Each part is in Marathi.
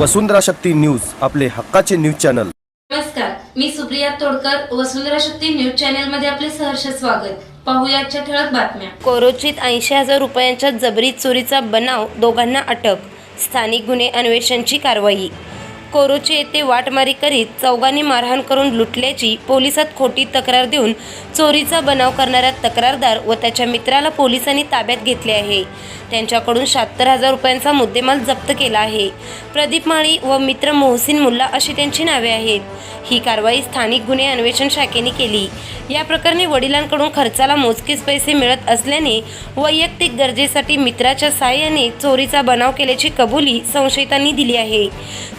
वसुंधरा शक्ती न्यूज आपले हक्काचे न्यूज चॅनल. नमस्कार मी सुप्रिया तोडकर वसुंधरा शक्ती न्यूज चॅनलमध्ये आपले सहर्ष स्वागत. पाहूया आजच्या ठळक बातम्या. कोरोचीत ऐंशी हजार रुपयांच्या जबरी चोरीचा बनाव दोघांना अटक. स्थानिक गुन्हे अन्वेषणची कारवाई. कोरोची येथे वाटमारी करीत चौघांनी मारहाण करून लुटल्याची पोलिसात खोटी तक्रार देऊन चोरीचा बनाव करणाऱ्या तक्रारदार व त्याच्या मित्राला पोलिसांनी ताब्यात घेतले आहे. त्यांच्याकडून शहात्तर हजार रुपयांचा मुद्देमाल जप्त केला आहे. प्रदीप माळी व मित्र मोहसिन मुल्ला अशी त्यांची नावे आहेत. ही कारवाई स्थानिक गुन्हे अन्वेषण शाखेने केली. या प्रकरणी वडिलांकडून खर्चाला मोजकेच पैसे मिळत असल्याने वैयक्तिक गरजेसाठी मित्राच्या साहाय्याने चोरीचा बनाव केल्याची कबुली संशयितांनी दिली आहे.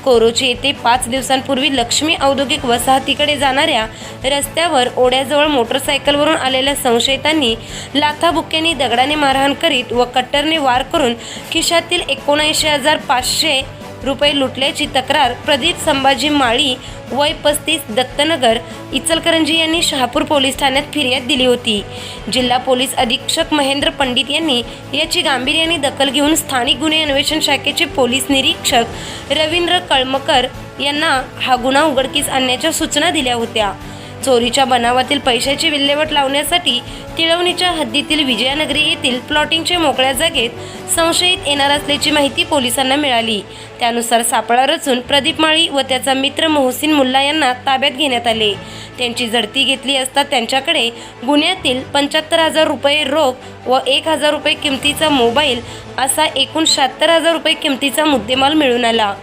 कोरोची येथे पाच दिवसांपूर्वी लक्ष्मी औद्योगिक वसाहतीकडे जाणाऱ्या रस्त्यावर ओढ्याजवळ मोटरसायकलवरून आलेल्या संशयितांनी लाथाबुक्क्यांनी दगडाने मारहाण करीत व कट्टरने वार करून खिशातील एकोणऐंशी हजार पाचशे रुपये लुटल्याची तक्रार प्रदीप संभाजी माळी वय पस्तीस दत्तनगर इचलकरंजी यांनी शहापूर पोलीस ठाण्यात फिर्याद दिली होती. जिल्हा पोलीस अधीक्षक महेंद्र पंडित यांनी याची गांभीर्याने दखल घेऊन स्थानिक गुन्हे अन्वेषण शाखेचे पोलीस निरीक्षक रवींद्र कळमकर यांना हा गुन्हा उघडकीस आणण्याच्या सूचना दिल्या होत्या. चोरीच्या बनावातील पैशाची विल्हेवाट लावण्यासाठी तिळवणीच्या हद्दीतील विजयानगरी येथील प्लॉटिंगच्या मोकळ्या जागेत संशयित येणार असल्याची माहिती पोलिसांना मिळाली. त्यानुसार सापळा रचून प्रदीप माळी व त्याचा मित्र मोहसिन मुल्ला यांना ताब्यात घेण्यात आले. त्यांची झडती घेतली असता त्यांच्याकडे गुन्ह्यातील पंच्याहत्तर हजार रुपये रोख व एक हजार रुपये किमतीचा मोबाईल असा एकूण शहात्तर हजार रुपये किमतीचा मुद्देमाल मिळून आला.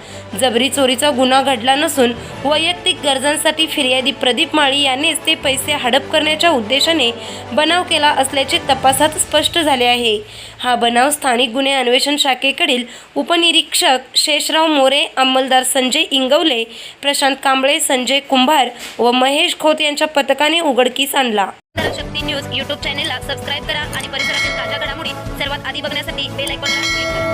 जबरी चोरीचा गुन्हा घडला नसून वैयक्तिक गरजांसाठी फिर्यादी प्रदीप माळी यांनीच ते पैसे हडप करण्याच्या उद्देशाने बनाव केला असल्याचे तपासात स्पष्ट झाले आहे. हा बनाव स्थानिक गुन्हे अन्वेषण शाखेकडील उपनिरीक्षक शेषराव मोरे अंमलदार संजय इंगवले प्रशांत कांबळे संजय कुंभार व महेश खोत यांच्या पथकाने उघडकीस आणला. शक्ती न्यूज यूट्यूब चॅनेलला सबस्क्राईब करा आणि परिसरातील ताज्या घडामोडी सर्वात आधी बघण्यासाठी बेल आयकॉनला क्लिक करा.